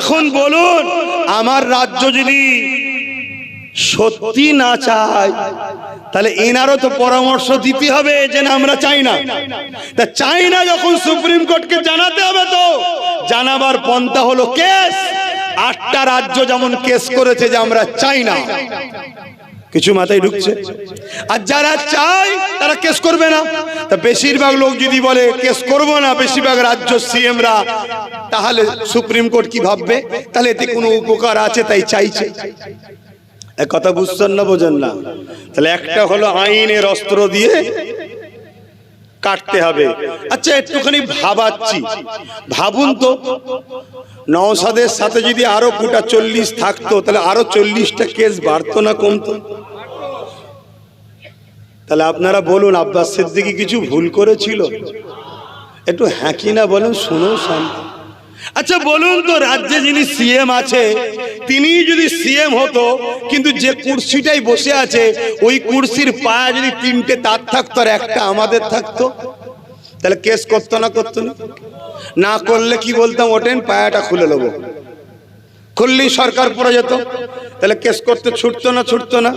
এখন বলুন, আমার রাজ্য যদি সত্যি না চায়, তাহলে এনারও তো পরামর্শ দিতে হবে যে না, আমরা চাই না। তা চাই না যখন সুপ্রিম কোর্টকে জানাতে হবে তো। জানাবার পন্থা হলো কেস। আটটা রাজ্য যেমন কেস করেছে যে আমরা চাই না। কিছু মাথায় ঢুকছে। আর যারা চায়, তারা কেস করবে না। তা বেশিরভাগ লোক যদি বলে, কেস করব না, বেশিরভাগ রাজ্য সিএমরা, তাহলে সুপ্রিম কোর্ট কি ভাববে? তাহলে এতে কোনো উপকার আছে? তাই চাইছে। এক কথা বুঝছেন না, বোঝেন না? তাহলে একটা হলো আইনের অস্ত্র দিয়ে কাটতে হবে। আচ্ছা একটুখানি ভাবাচ্ছি। ভাবুন তো নওসাদের সাথে যদি আরও গোটা চল্লিশ থাকতো, তাহলে আরও চল্লিশটা কেস বাড়তো না কমতো? তাহলে আপনারা বলুন, আব্বাস সিদ্দিকি কিছু ভুল করেছিল? একটু হ্যাঁ কি না বলুন শুনো শান্তি। আচ্ছা বলুন তো, রাজ্যে যিনি সিএম আছে, তিনি যদি সিএম হতো, কিন্তু যে কুর্সিটাই বসে আছে, ওই কুর্সির পায়া যদি তিনটে তার থাকতো আর একটা আমাদের থাকতো? তাহলে কেস করতো না করতো না? না করলে কি বলতাম ওটেন পায়াটা খুলে নেব। খুললেই সরকার পড়ে যেত। তাহলে কেস করতে ছুটতো না ছুটতো না।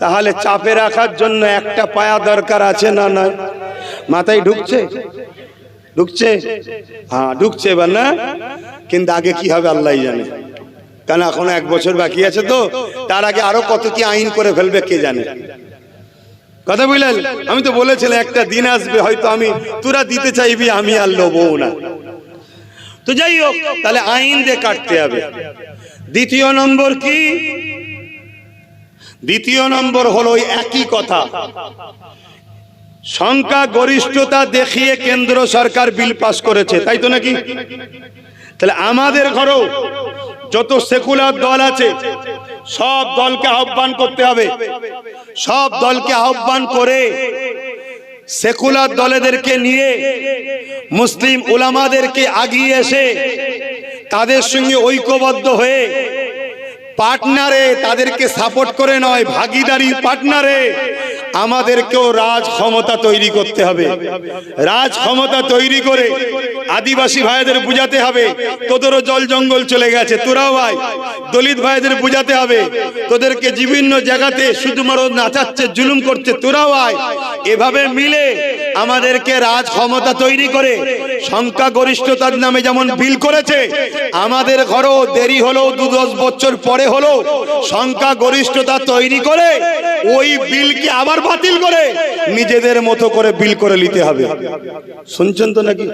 তাহলে চাপে রাখার জন্য একটা পায়া দরকার আছে না নয় মাথায় ঢুকছে? ঢুকছে? হ্যাঁ ঢুকছে এবার না? কিন্তু আগে কি হবে আল্লাহ জানে। কারণ এখনও এক বছর বাকি আছে তো, তার আগে আরও কত কি আইন করে ফেলবে কে জানে? কথা বুঝলেন আমি তো বলেছিলাম, একটা দিন আসবে, হয়তো আমি তোরা দিতে চাইবি, আমি আর লোবো না। তো যাই হোক, তাহলে আইন দিয়ে কাটতে হবে। দ্বিতীয় নম্বর কি? দ্বিতীয় নম্বর হলো একই কথা। সংখ্যা গরিষ্ঠতা দেখিয়ে কেন্দ্র সরকার বিল পাস করেছে, তাই তো নাকি? তাহলে আমাদের ঘরেও যত সেকুলার দল আছে, সব দলকে আহ্বান করতে হবে। সব দলকে আহ্বান করে সেকুলার দলেদেরকে নিয়ে মুসলিম ওলামাদেরকে আগিয়ে এসে তাদের সঙ্গে ঐক্যবদ্ধ হয়ে পার্টনারে তাদেরকে সাপোর্ট করে নয় ভাগিদারি পার্টনারে। আমাদেরকেও রাজ ক্ষমতা তৈরি করতে হবে। রাজ ক্ষমতা তৈরি করে আদিবাসী ভাইদের বুঝাতে হবে, তোদেরও জল জঙ্গল চলে গেছে, তোরাও ভাই দলিত ভাইদের বুঝাতে হবে, তোদেরকে বিভিন্ন জায়গাতে শুধুমাত্র নাচাচ্ছে, জুলুম করছে, তোরাও আয়। এভাবে মিলে আমাদেরকে রাজ ক্ষমতা তৈরি করে সংখ্যা গরিষ্ঠতার নামে যেমন বিল করেছে, আমাদের ঘরেও দেরি হলেও দু দশ বছর পরে হলো সংখ্যা গরিষ্ঠতা তৈরি করে ওই বিলকে আবার বাতিল করে নিজেদের মতো করে বিল করে নিতে হবে। শুনছেন তো নাকি?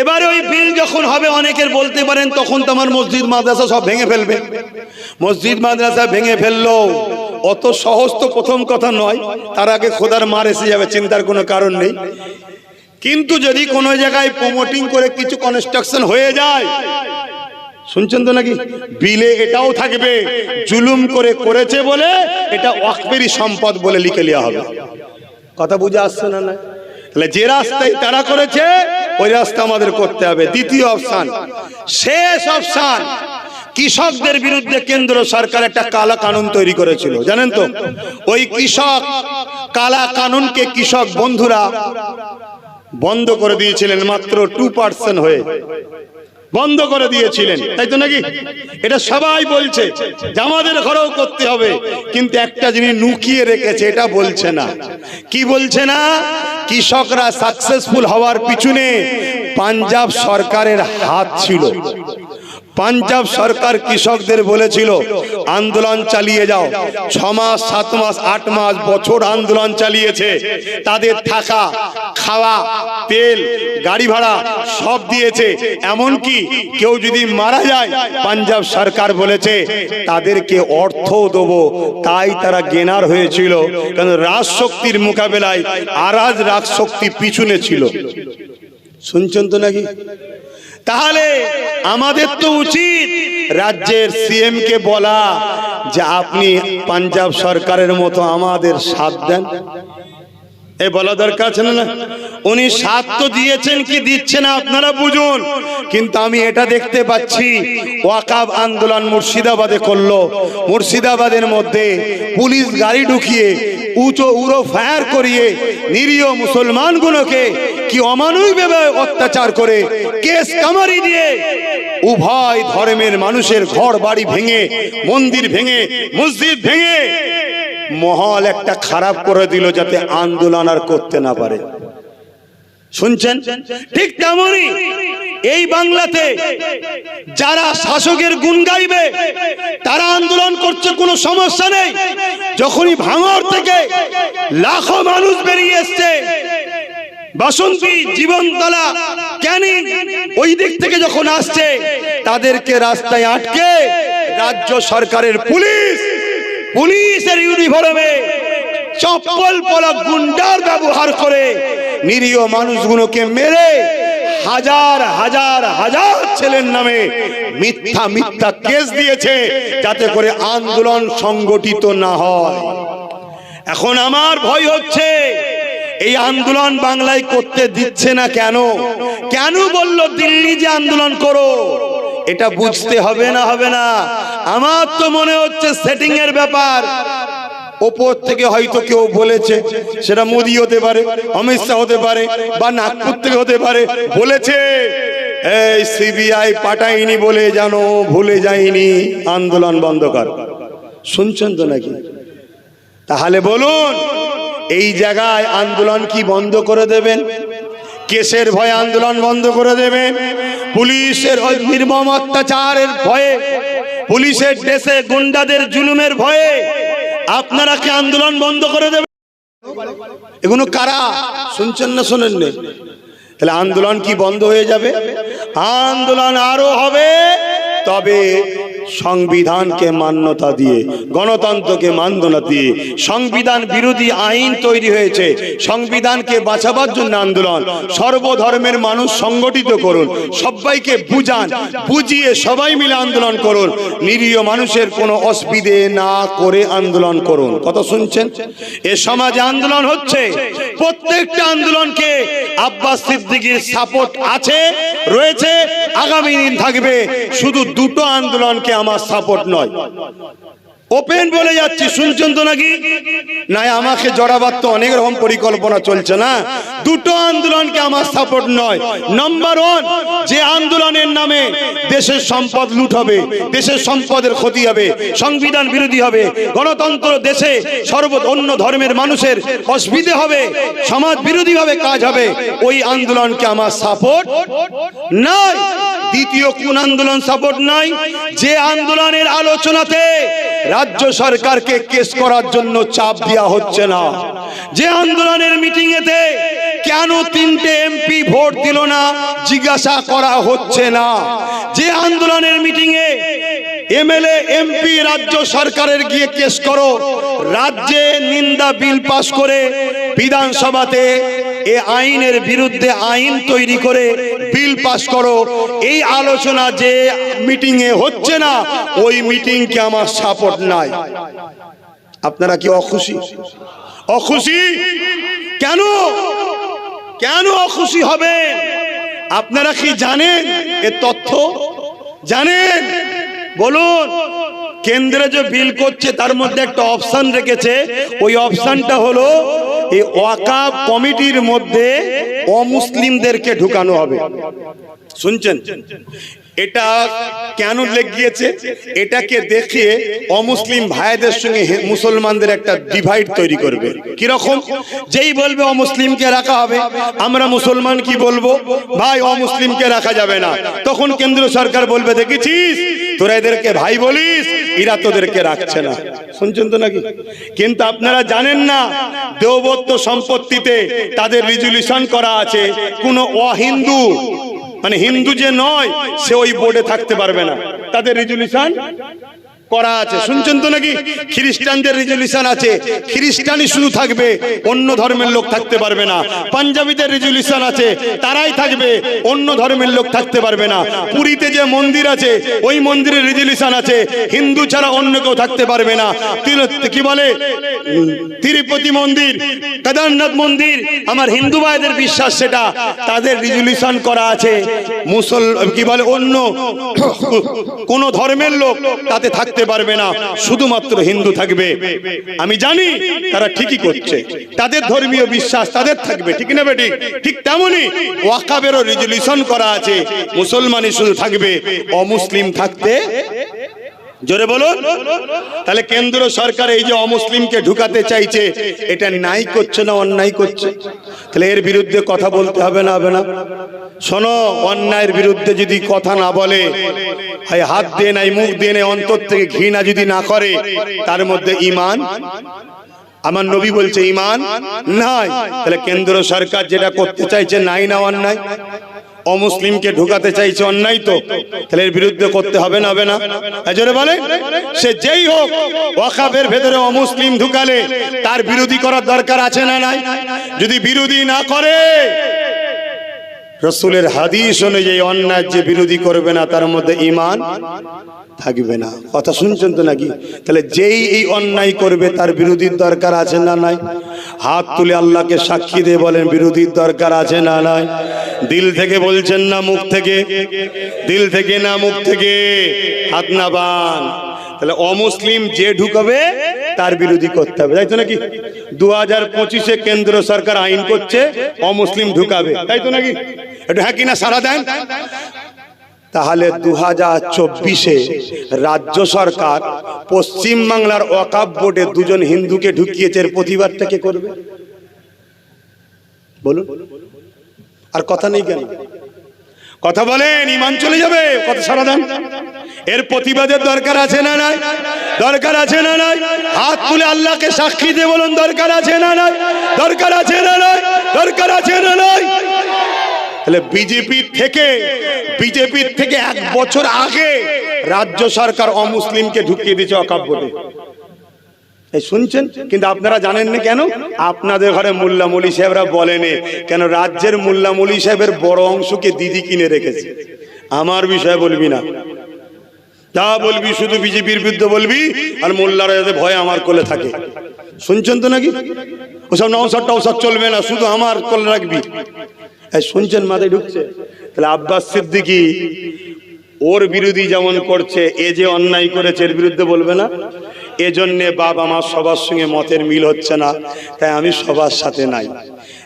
এবারে ওই বিল যখন হবে, অনেকের বলতে পারেন, তখন তো আমার মসজিদ মাদ্রাসা সব ভেঙে ফেলবে। মসজিদ মাদ্রাসা ভেঙে ফেলল। অত সহজ তো প্রথম কথা নয়, তার আগে খোদার মার এসে যাবে, চিন্তার কোনো কারণ নেই। কিন্তু যদি কোনো জায়গায় প্রমোটিং করে কিছু কনস্ট্রাকশন হয়ে যায় শুনছেন তো নাকি? বিলে এটাও থাকবে, জুলুম করে করেছে বলে এটা ওয়াকফেরি সম্পদ বলে লিখে নেওয়া হবে। কথা বুঝে আসছে না না তাহলে যে রাস্তায় তারা করেছে, ওই রাস্তা আমাদের করতে হবে। দ্বিতীয় অপশান, শেষ অপশান, কৃষকদের বিরুদ্ধে কেন্দ্র সরকার একটা কালা কানুন তৈরি করেছিল, জানেন তো? ওই কৃষক, কালা কানুনকে কৃষক বন্ধুরা বন্ধ করে দিয়েছিলেন মাত্র টু পার্সেন্ট হয়ে। বন্ধ করে দিয়েছিলেন। তাই তো নাকি? এটা সবাই বলছে যে আমাদের ঘরেও করতে হবে। কিন্তু একটা জিনিস নুকিয়ে রেখেছে, এটা বলছে না। কি বলছে না? কৃষকরা সাকসেসফুল হওয়ার পিছনে পাঞ্জাব সরকারের হাত ছিল। পাঞ্জাব সরকার কৃষকদের বলেছিল, আন্দোলন চালিয়ে যাও। ছ মাস, সাত মাস, আট মাস, বছর আন্দোলন চালিয়েছে। তাদের থাকা, খাওয়া, তেল, গাড়ি ভাড়া সব দিয়েছে। এমনকি কেউ যদি মারা যায়, পাঞ্জাব সরকার বলেছে, তাদেরকে অর্থ দেবো। তাই তারা গেনার হয়েছিল। কারণ রাজশক্তির মোকাবেলায় আরাজ রাজশক্তি পিছনে ছিল। শুনছেন তো নাকি? তাহলে আমাদের তো উচিত রাজ্যের সিএম কে বলা যে আপনি পাঞ্জাব সরকারের মতো আমাদের সাথ দেন। এ বলা দরকার আছে না উনি সাথ তো দিয়েছেন কি দিচ্ছে না আপনারা বুঝুন। কিন্তু আমি এটা দেখতে পাচ্ছি, ওয়াকাব আন্দোলন মুর্শিদাবাদে করল। মুর্শিদাবাদের মধ্যে পুলিশ গাড়ি ঢুকিয়ে, উঁচো উড়ো ফায়ার করিয়ে নিরীহ মুসলমানগুলোকে কি অমানবিকভাবে অত্যাচার করে, কেস কামারি দিয়ে উভয় ধর্মের মানুষের ঘর বাড়ি ভেঙে, মন্দির ভেঙে, মসজিদ ভেঙে মহল একটা খারাপ করে দিল যাতে আন্দোলন আর করতে না পারে। শুনছেন? ঠিক তেমনই এই বাংলাতে যারা শাসকের গুণ গাইবে, তারা আন্দোলন করছে, কোনো সমস্যা নেই। যখনই ভাঙর থেকে লাখো মানুষ বেরিয়ে এসছে, বাসন্তী জীবনতলা, ক্যানিং ওই দিক থেকে যখন আসছে, তাদেরকে রাস্তায় আটকে রাজ্য সরকারের পুলিশ পুলিশের ইউনিফর্মে চপ্পল পলা গুন্ডার ব্যবহার করে নিরীহ মানুষগুলোকে মেরে হাজার হাজার হাজার ছেলের নামে মিথ্যা মিথ্যা কেস দিয়েছে যাতে করে আন্দোলন সংগঠিত না হয়। এখন আমার ভয় হচ্ছে, এই আন্দোলন বাংলায় করতে দিচ্ছে না কেন? কেন বলল দিল্লি যে আন্দোলন করো? এটা বুঝতে হবে না হবে না। আমার তো মনে হচ্ছে সেটিং এর ব্যাপার। ওপর থেকে হয়তো কেউ বলেছে সেটা মোদি হতে পারে অমিত শাহ হতে পারে বা নাগপুর থেকে হতে পারে বলেছে এই সিবিআই পাঠাইনি বলে জানো ভুলে যায়নি আন্দোলন বন্ধ কর। শুনছেন তো নাকি? তাহলে বলুন এই জায়গায় আন্দোলন কি বন্ধ করে দেবেন? কেসের ভয়ে আন্দোলন বন্ধ করে দেবেন? পুলিশের ওই নির্মম অত্যাচারের ভয়ে, পুলিশের দেশে গুন্ডাদের জুলুমের ভয়ে আপনারা কি আন্দোলন বন্ধ করে দেবেন? এগুলো কারা? শুনছেন না শোনেন তাহলে আন্দোলন কি বন্ধ হয়ে যাবে? আন্দোলন আরও হবে, তবে সংবিধানকে মান্যতা দিয়ে, গণতন্ত্রকে মান্যতা দিয়ে, সংবিধান বিরোধী আইন তৈরি হয়েছে। সংবিধানকে বাঁচাবার জন্য আন্দোলন। সর্বধর্মের মানুষ সংগঠিত করুন, সবাইকে বুঝান, বুঝিয়ে সবাই মিলে আন্দোলন করুন। নিরীহ মানুষের কোনো অসুবিধে না করে আন্দোলন করুন। কত শুনছেন? এ সমাজে আন্দোলন হচ্ছে। প্রত্যেকটা আন্দোলনকে আব্বাস সিদ্দিকীর সাপোর্ট আছে। রয়েছে আগামী দিন থাকবে। শুধু দুটো আন্দোলনকে আমার সাপোর্ট নয়। ওপেন বলে যাচ্ছি, শুনছেন তো নাকি? না আমাকে জড়াবার তো অনেক রকম পরিকল্পনা চলছে না? দুটো আন্দোলনকে আমার সাপোর্ট নয়। নাম্বার ওয়ান যে আন্দোলনের নামে দেশের সম্পদ লুট হবে, দেশের সম্পদের ক্ষতি হবে, সংবিধান বিরোধী হবে, গণতন্ত্র দেশে সর্ব অন্য ধর্মের মানুষের অসুবিধে হবে, সমাজ বিরোধী ভাবে কাজ হবে, ওই আন্দোলনকে আমার সাপোর্ট নাই। দ্বিতীয় কোন আন্দোলন সাপোর্ট নাই। যে আন্দোলনের আলোচনাতে রাজ্য সরকারকে কেস করার জন্য চাপ দেওয়া হচ্ছে না। যে আন্দোলনের মিটিং এতে কেন তিনটে এমপি ভোট দিল না, জিজ্ঞাসা করা হচ্ছে না। যে আন্দোলনের মিটিংয়ে এমএলএ, এমপি রাজ্য সরকারের গিয়ে কেস করো। রাজ্যে নিন্দা বিল পাস করে বিধানসভাতে এ আইনের বিরুদ্ধে আইন তৈরি করে বিল পাস করো। এই আলোচনা যে মিটিং এ হচ্ছে না, ওই মিটিং কে আমার সাপোর্ট নাই। আপনারা কি অখুশি? অখুশি? কেন? কেন অখুশি হবে আপনারা কি জানেন এ তথ্য? জানেন? বলুন, কেন্দ্রে যে বিল করছে, তার মধ্যে একটা অপশন রেখেছে। ওই অপশনটা হলো, এই ওয়াকাব কমিটির মধ্যে অমুসলিমদেরকে ঢুকানো হবে। শুনছেন? এটা কেন লেগিয়েছে? এটাকে দেখে অমুসলিম ভাইদের সঙ্গে মুসলমানদের একটা ডিভাইড তৈরি করবে। কীরকম? যেই বলবে অমুসলিমকে রাখা হবে, আমরা মুসলমান কি বলব? ভাই, অমুসলিমকে রাখা যাবে না। তখন কেন্দ্র সরকার বলবে, দেখেছিস? তোরা এদেরকে ভাই বলিস, এরা তোদেরকে রাখছে না। শুনছেন তো নাকি? কিন্তু আপনারা জানেন না দেবত্ব সম্পত্তিতে তাদের রিজলিউশন করা আছে, কোনো অহিন্দু মানে হিন্দু যে নয় সে ওই বোর্ডে থাকতে পারবে না। তাদের রেজলিউশন করা আছে। শুনছেন তো নাকি? খ্রিস্টানদের রেজলিউশন আছে। খ্রিস্টানই শুধু থাকবে, অন্য ধর্মের লোক থাকতে পারবে না। পাঞ্জাবিদের রেজলিউশন আছে, তারাই থাকবে, অন্য ধর্মের লোক থাকতে পারবে না। পুরীতে যে মন্দির আছে, ওই মন্দিরের রেজলিউশন আছে, হিন্দু ছাড়া অন্য কেউ থাকতে পারবে না। কি বলে? তিরুপতি মন্দির, কেদারনাথ মন্দির, আমার হিন্দু ভাইদের বিশ্বাস সেটা। তাদের রিজলিউশন করা আছে। মুসল, কি বলে? অন্য, কোন ধর্মের লোক তাতে থাকতে থাকতে পারবে না। শুধুমাত্র হিন্দু থাকবে। আমি জানি তারা ঠিকই করছে। তাদের ধর্মীয় বিশ্বাস তাদের থাকবে। ঠিক না বেটি? ঠিক তেমনই ওয়াকাবেরও রেজলিউশন করা আছে। মুসলমানই শুধু থাকবে। অমুসলিম থাকতে জোরে বলুন। তাহলে কেন্দ্র সরকার এই যে অমুসলিমকে ঢুকাতে চাইছে, এটা নাই করছে না অন্যায় করছে? তাহলে এর বিরুদ্ধে কথা বলতে হবে না হবে না? শোনো, অন্যায়ের বিরুদ্ধে যদি কথা না বলে হাত দিয়ে নাই, মুখ দিয়ে নেই, অন্তর থেকে ঘৃণা যদি না করে, তার মধ্যে ইমান আমার নবী বলছে ইমান নাই। তাহলে কেন্দ্র সরকার যেটা করতে চাইছে, নাই না অন্যায়? অমুসলিমকে ঢুকাতে চাইছে অন্যায় তো, তাহলে এর বিরুদ্ধে করতে হবে না হবে না? এজন্য বলে, সে যেই হোক ওয়াকাবের ভেতরে অমুসলিম ঢুকালে তার বিরোধী করার দরকার আছে না নাই? যদি বিরোধী না করে, রসুলের হাদিস অনুযায়ী অন্যায় যে বিরোধী করবে না, তার মধ্যে ইমান থাকবে না। কথা শুনছেন তো নাকি? তাহলে যেই এই অন্যায় করবে, তার বিরোধীর দরকার আছে না নাই? হাত তুলে আল্লাহকে সাক্ষী দিয়ে বলেন, বিরোধীর দরকার আছে না নাই? দিল থেকে বলছেন না মুখ থেকে। দিল থেকে না মুখ থেকে। হাত না বান। তাহলে অমুসলিম যে ঢুকাবে, তার বিরোধী করতে হবে। তাই তো নাকি? দু হাজার পঁচিশে কেন্দ্র সরকার আইন করছে, অমুসলিম ঢুকাবে। তাই তো নাকি? এটা হ্যাঁ কিনা সারা দেন? তাহলে দু হাজার চব্বিশে রাজ্য সরকার পশ্চিম বাংলার ওয়াকাব বোর্ডে দুজন হিন্দুকে ঢুকিয়েছে, এর প্রতিবাদটা কে করবে? বলুন। আর কথা নেই কেন? কথা বলেন, ইমান চলে যাবে, কথা সারা দেন। এর প্রতিবাদের দরকার আছে না নাই? দরকার আছে না নাই? হাত তুলে আল্লাহকে সাক্ষী দিয়ে বলুন, দরকার আছে না নাই? দরকার আছে না নাই? দরকার আছে না নাই? তাহলে বিজেপির থেকে বিজেপির থেকে এক বছর আগে রাজ্য সরকার অমুসলিমকে ঢুকিয়ে দিয়েছে অকাব্যতে। শুনছেন? কিন্তু আপনারা জানেন না কেন? আপনাদের ঘরে মোল্লা মলি সাহেবরা বলেনে, কেন রাজ্যের মোল্লা মলি সাহেবের বড় অংশকে দিদি কিনে রেখেছে? আমার বিষয়ে বলবি না। যা বলবি শুধু বিজেপির বিরুদ্ধে বলবি, আর মোল্লারা যাতে ভয় আমার কোলে থাকে। শুনছেন তো নাকি? ওসব নওসার টওসার চলবে না, শুধু আমার কোলে রাখবি। শুনছেন মাথায় ঢুকছে? তাহলে আব্বাস সিদ্দিকি ওর বিরোধী যেমন করছে, এ যে অন্যায় করেছে, এর বিরুদ্ধে বলবে না? এজন্যে বাপ আমার সবার সঙ্গে মতের মিল হচ্ছে না, তাই আমি সবার সাথে নাই।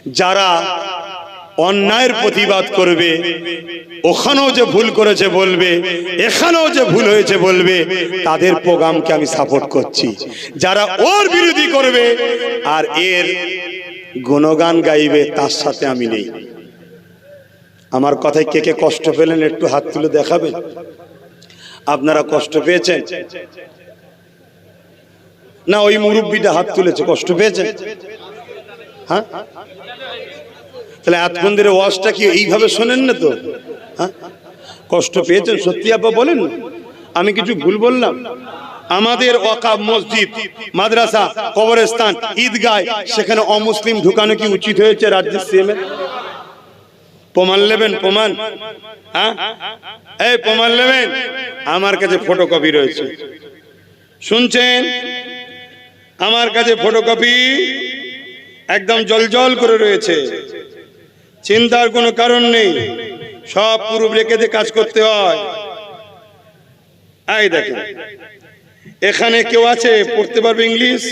যারা অন্যায়ের প্রতিবাদ করবে, ওখানেও যে ভুল করেছে বলবে, এখানেও যে ভুল হয়েছে বলবে, তাদের প্রোগ্রামকে আমি সাপোর্ট করছি। যারা ওর বিরোধী করবে, আর এর গুণগান গাইবে, তার সাথে আমি নেই। আমার কথায় কে কে কষ্ট পেলেন, একটু হাত তুলে দেখাবেন? আপনারা কষ্ট পেয়েছেন? না, ওই মুরব্বীটা হাত তুলেছে, কষ্ট পেয়েছে? হ্যাঁ? তাহলে এতক্ষণ ধরে ওয়াজটা কি এইভাবে শোনেন না তো? হ্যাঁ? কষ্ট পেয়েছেন? সত্যি আপা বলেন। আমি কিছু ভুল বললাম। আমাদের ওয়াকাব মসজিদ, মাদ্রাসা, কবরস্থান, ঈদগায়, সেখানে অমুসলিম ঢুকানো কি উচিত হয়েছে রাজ্যের সিএমের প্রমাণ নেবেন, প্রমাণ? হ্যাঁ? এই প্রমাণ নেবেন। আমার কাছে ফটোকপি রয়েছে। শুনছেন? আমার কাছে ফটোকপি একদম জলজল করে রয়েছে। চিন্তার কোনো কারণ নেই। সব পূর্ব রেখে কাজ করতে হয়। দেখেন, এখানে কেউ আছে, পড়তে পারবে ইংলিশ?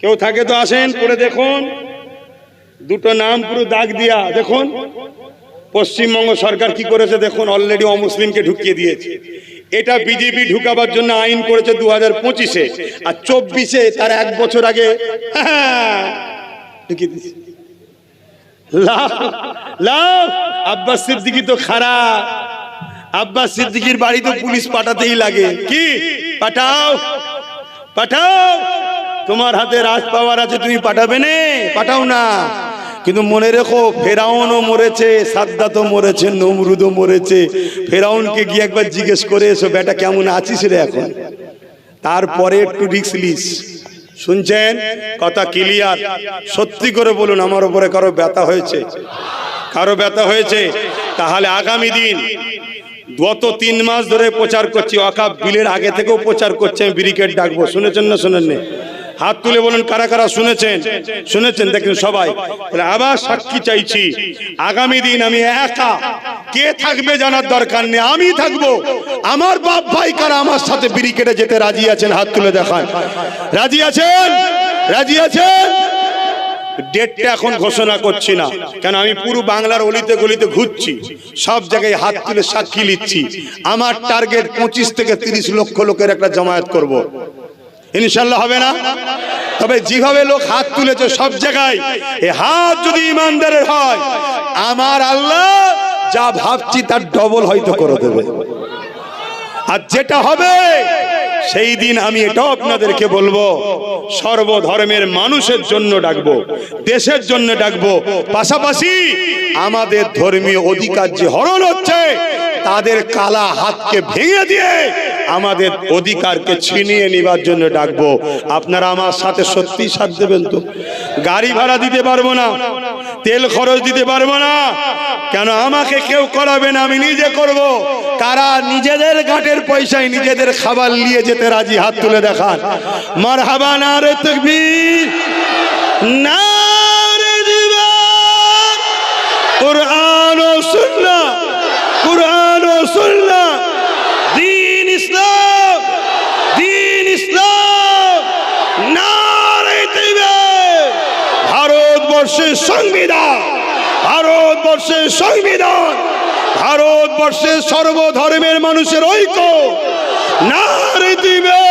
কেউ থাকে তো আসেন, পড়ে দেখুন। দুটো নাম পুরো দাগ দিয়া, দেখুন। পশ্চিমবঙ্গ সরকার কি করেছে, দেখুন অলরেডি অমুসলিমকে ঢুকিয়ে দিয়েছে। এটা বিজেপি ঢুকাবার জন্য আইন করেছে দু হাজার পঁচিশে। আর চব্বিশে তার এক বছর আগে হ্যাঁ, আব্বাস সিদ্দিকি তো খারাপ আব্বাস সিদ্দিকির বাড়ি তো পুলিশ পাঠাতেই লাগে। কি? পাঠাও পাঠাও। তোমার হাতে রাজ পাওয়ার আছে তুমি পাঠাবে না? পাঠাও না। কিন্তু মনে রেখো, ফেরাউনও মরেছে, সাদ্দাতও মরেছে, নমরুদও মরেছে। ফেরাউনকে গিয়ে একবার জিজ্ঞেস করে এসো, বেটা, কেমন আছিস রে এখন? তারপরে একটু রিক্স লিস শুনছেন? কথা ক্লিয়ার। সত্যি করে বলুন, আমার উপরে কারও ব্যথা হয়েছে? কারও ব্যথা হয়েছে? তাহলে আগামী দিন, গত তিন মাস ধরে প্রচার করছি, অকাপ বিলের আগে থেকেও প্রচার করছে, আমি ব্রিকেট ডাকবো। শুনেছেন না শুনেননি? হাত তুলে বলেন, কারা কারা শুনেছেন? শুনেছেন? দেখেন সবাই। আবার সাক্ষী চাইছি। আগামী দিন আমি একা। কে থাকবে জানার দরকার নেই? আমি থাকব। আমার বাপ ভাই কারা আমার সাথে বিড়ি কেটে যেতে রাজি আছেন? হাত তুলে দেখান। রাজি আছেন? রাজি আছেন? ডেটটা এখন ঘোষণা করছি না। কেন, আমি পুরো বাংলার অলিতে গলিতে ঘুরছি। সব জায়গায় হাত তুলে সাক্ষী নিচ্ছি। আমার টার্গেট পঁচিশ থেকে তিরিশ লক্ষ লোকের একটা জামায়াত করব। ইনশাল্লাহ হবে না। তবে যেভাবে লোক হাত তুলেছে সব জায়গায়, এ হাত যদি ইমানদারের হয়, আমার আল্লাহ যা ভাবছি তার ডবল হয়তো করে দেবে। আর যেটা হবে, সেই দিন আমি এটাও আপনাদেরকে বলব, সর্বধর্মের মানুষের জন্য ডাকবো, দেশের জন্য ডাকবো। পাশাপাশি আমাদের ধর্মীয় অধিকার যে হরণ হচ্ছে তাদের কালা হাতকে ভেঙে দিয়ে আমাদের অধিকারকে ছিনিয়ে নেবার জন্য ডাকবো। আপনারা আমার সাথে সত্যি সাথ দেবেন তো। গাড়ি ভাড়া দিতে পারব না, তেল খরচ দিতে পারব না। কেন আমাকে কেউ করাবে না, আমি নিজে করব। কারা নিজেদের ঘাটের পয়সায় নিজেদের খাবার নিয়ে যেতে রাজি, হাত তুলে দেখান। মার হাবা না রে না। সুন্নাহ। দিন ইসলাম দিন ইসলাম ভারতবর্ষের সংবিধান ভারতবর্ষের সংবিধান ভারতবর্ষের সর্বধর্মের মানুষের ঐক্য দিবে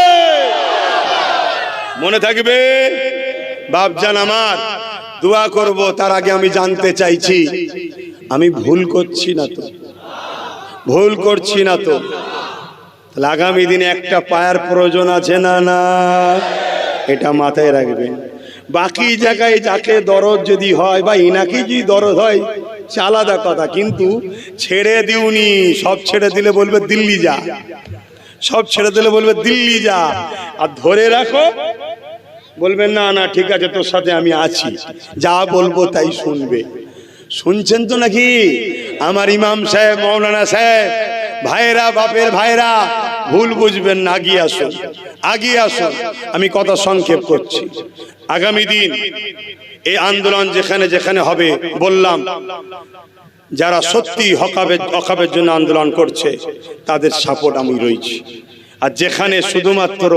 মনে থাকবে? বাপজান আমার, দোয়া করব, তার আগে আমি জানতে চাইছি, আমি ভুল করছি না তো? ভুল করছি না তো। তাহলে আগামী দিনে একটা পায়ার প্রয়োজন আছে না না? এটা মাথায় রাখবেন। বাকি জায়গায় যাকে দরদ যদি হয়, বা ইনাকে যদি দরদ হয়, সে আলাদা কথা। কিন্তু ছেড়ে দিউনি, সব ছেড়ে দিলে বলবে দিল্লি যা। সব ছেড়ে দিলে বলবে দিল্লি যা। আর ধরে রাখো বলবেন না না, ঠিক আছে, তোর সাথে আমি আছি। যা বলব তাই শুনবে। শুনছেন তো নাকি? আমার ইমাম সাহেব, মৌলানা সাহেব, ভাইরা, বাপের ভাইরা, ভুল বুঝবেন না, আগিয়ে আসুন আগিয়ে আসুন। আমি কথা সংক্ষেপ করছি। আগামী দিন এই আন্দোলন যেখানে যেখানে হবে, বললাম, যারা সত্যি হকাবের হকাবের জন্য আন্দোলন করছে, তাদের সাপোর্ট আমি রয়েছি আর যেখানে শুধুমাত্র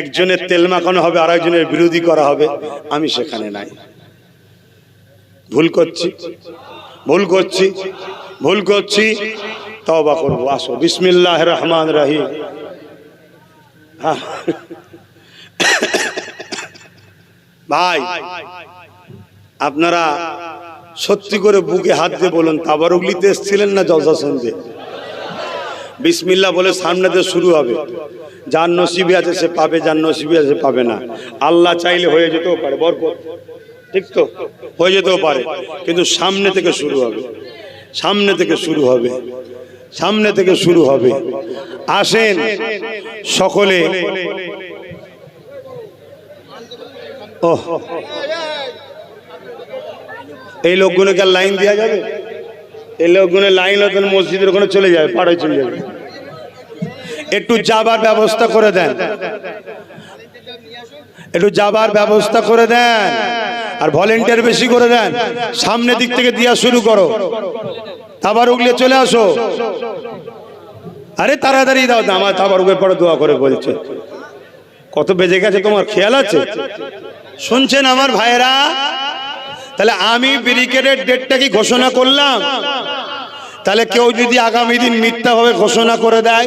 একজনের তেল মাখানো হবে আর একজনের বিরোধী করা হবে, আমি সেখানে নাই। ভুল করছি ভুল করছি ভুল করছি তবা করব। আসো, বিসমিল্লাহ রহমান রাহিম। হ্যাঁ। ভাই, আপনারা সত্যি করে বুকে হাত দিয়ে বলুন তাবারুগলিতে এসছিলেন না জলসা শুনতে বিসমিল্লা বলে সামনেতে শুরু হবে। যার নসিবি আছে, সে পাবে, যার নসিবি আছে পাবে না। আল্লাহ চাইলে হয়ে যেতেও পারে, বরকত। ঠিক তো? হয়ে যেতেও পারে। কিন্তু সামনে থেকে শুরু হবে। সামনে থেকে শুরু হবে। সামনে থেকে শুরু হবে। আসেন সকলে। ও এই লোকগুলোকে লাইন দেওয়া যাবে? এই লোকগুলো লাইন হতেন মসজিদের ওখানে চলে যাবে পাড়ে চলে যাবে। একটু যাবার ব্যবস্থা করে দেন। একটু যাবার ব্যবস্থা করে দেন। আর ভলেন্টিয়ার বেশি করে দেন। সামনে দিক থেকে দিয়া শুরু করো। তাবার উগলে চলে আসো। আরে তাড়াতাড়ি দাও, আমার তাবার উগলে পরে দোয়া করে বলছে। কত বেজে গেছে তোমার, খেয়াল আছে? শুনছেন আমার ভাইয়েরা? তাহলে আমি ব্রিকেডের ডেটটা কি ঘোষণা করলাম? তাহলে কেউ যদি আগামী দিন মিথ্যাভাবে ঘোষণা করে দেয়?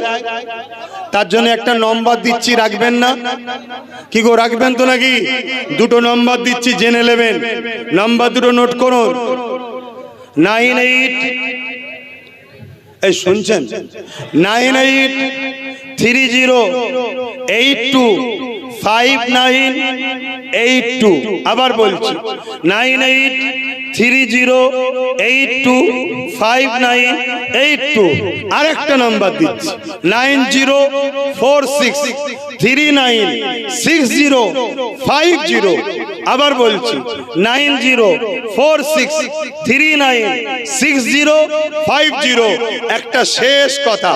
তার জন্য একটা নম্বর দিচ্ছি, রাখবেন না? কি গো, রাখবেন তো নাকি? দুটো নম্বর দিচ্ছি, জেনে নেবেন। নম্বর দুটো নোট করুন। নাইন এইট, এই শুনছেন? Nine eight, three zero, eight two, five nine, eight two. আবার বলছি। Nine eight three zero eight two five nine eight two আরেকটা নাম্বার দিচ্ছি। Nine zero four six three nine six zero five zero আবার বলছি, nine zero, four six, three nine, six zero, five zero, একটা শেষ কথা।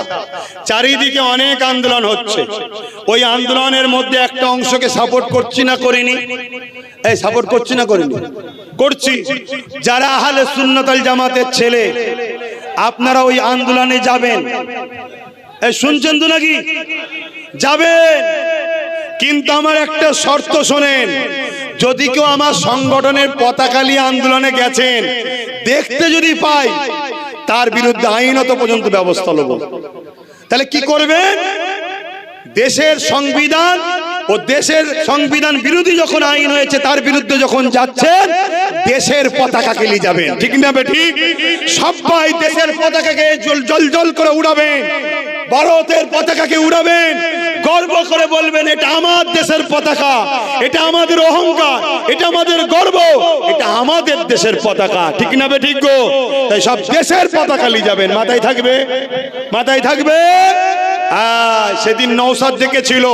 চারিদিকে অনেক আন্দোলন হচ্ছে। ওই আন্দোলনের মধ্যে একটা অংশকে সাপোর্ট করছি না করিনি? এই সাপোর্ট করছি না করিনি? করছি। যারা আহলে সুন্নতাল জামাতের ছেলে, আপনারা ওই আন্দোলনে যাবেন। শুনছেন তো নাকি? যাবেন। কিন্তু আমার একটা শর্ত শোনেন। যদি কেউ আমার সংগঠনের পতাকা নিয়ে আন্দোলনে গেছেন, দেখতে যদি পাই তার বিরুদ্ধে আইনত পর্যন্ত ব্যবস্থা নেব। তাহলে কি করবেন? দেশের সংবিধান ও দেশের সংবিধান বিরোধী যখন আইন হয়েছে, তার বিরুদ্ধে যখন যাচ্ছেন, দেশের পতাকাকে নিয়ে যাবেন। ঠিক না ঠিক সবাই দেশের পতাকাকে জল জল করে উড়াবেন। ভারতের পতাকাকে উড়াবেন। গর্ব করে বলবেন, এটা আমার দেশের পতাকা, এটা আমাদের অহংকার, এটা আমাদের গর্ব, এটা আমাদের দেশের পতাকা। ঠিক না বে ঠিক গো? তাই সব দেশের পতাকা নিয়ে যাবেন। মাথায় থাকবে? মাথায় থাকবে? সেদিন নৌসাদ দেখেছিল,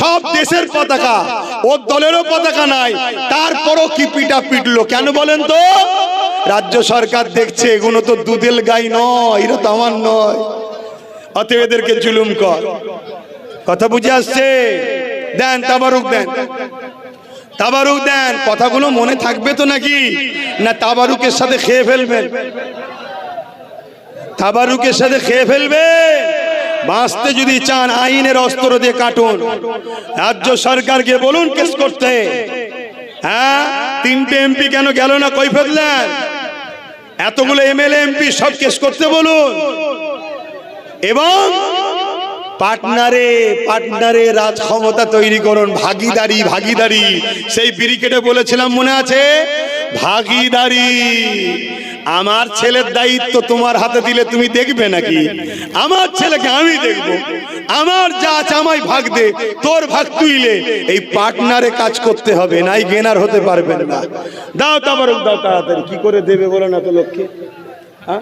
সব দেশের পতাকা, ওর দলেরও পতাকা নাই, তারপরও কি পিটা পিটলো, কেন বলেন তো? রাজ্য সরকার দেখছে, এগুলো তো দুধেল গাই নয়, এরা তো আমার নয়। অতএব এদেরকে জুলুম কর। কথা বুঝে আসছে? দেন, তাবারুক দেন। তাবারুক দেন। কথাগুলো মনে থাকবে তো নাকি? না, তাবারুকের সাথে খেয়ে ফেলবেন। তাবারুকের সাথে খেয়ে ফেলবে বাঁচতে যদি চান, আইনের অস্ত্র দিয়ে কাটুন। রাজ্য সরকারকে বলুন কেস করতে। হ্যাঁ? তিনটে এমপি কেন গেল না? কই ফেললেন এতগুলো এমএলএ, এমপি সব কেস করতে বলুন। এবং পার্টনারে পার্টনারে রাজ ক্ষমতা তৈরি করুন। ভাগিদারি ভাগিদারি। সেই ব্রিকেটে বলেছিলাম, মনে আছে? ভাগিদারি। আমার ছেলের দায়িত্ব তোমার হাতে দিলে তুমি দেখবে নাকি? আমার ছেলেকে আমি দেখব। আমার যা আছে আমায় ভাগ দে, তোর ভাগ তুইলে। এই পার্টনারে কাজ করতে হবে, নাই গেনার হতে পারবেন না। দাও তারপর দাও তাড়াতাড়ি। কি করে দেবে বলো না তো লোককে? হ্যাঁ?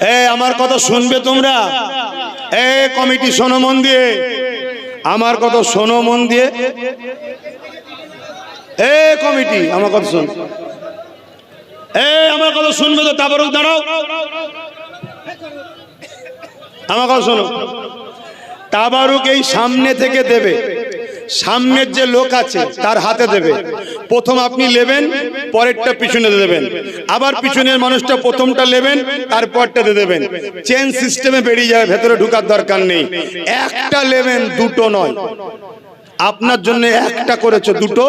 এ, আমার কথা শুনবে তোমরা? এ, কমিটি শোনো মন দিয়ে। আমার কথা শোনো মন দিয়ে। এ, কমিটি, আমার কথা শোন। এ, আমার কথা শুনবে তো, তারপর দাঁড়াও। আমার কথা শোনো। তাবারুক এই সামনে থেকে দেবে। সামনের যে লোক আছে, তার হাতে দেবে। প্রথম আপনি নেবেন, পরেরটা পিছনে দেবেন। আবার পিছনের মানুষটা প্রথমটা নেবেন তারপরটাতে দেবেন। চেন সিস্টেমে বেরিয়ে যাবে ভেতরে ঢুকার দরকার নেই। একটা নেবেন, দুটো নয়। আপনার জন্য একটা করেছ, দুটো।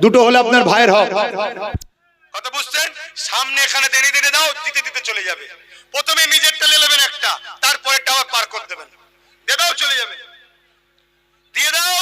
দুটো হলে আপনার ভাইয়ের হক। কথা বুঝছেন? সামনে এখানে দেরি দেরি দাও, দিতে দিতে চলে যাবে। প্রথমে নিজেরটা নেবেন একটা, তারপরেরটা আবার পার করে দেবেন। দিয়ে দাও, চলে যাবে। দিয়ে দাও।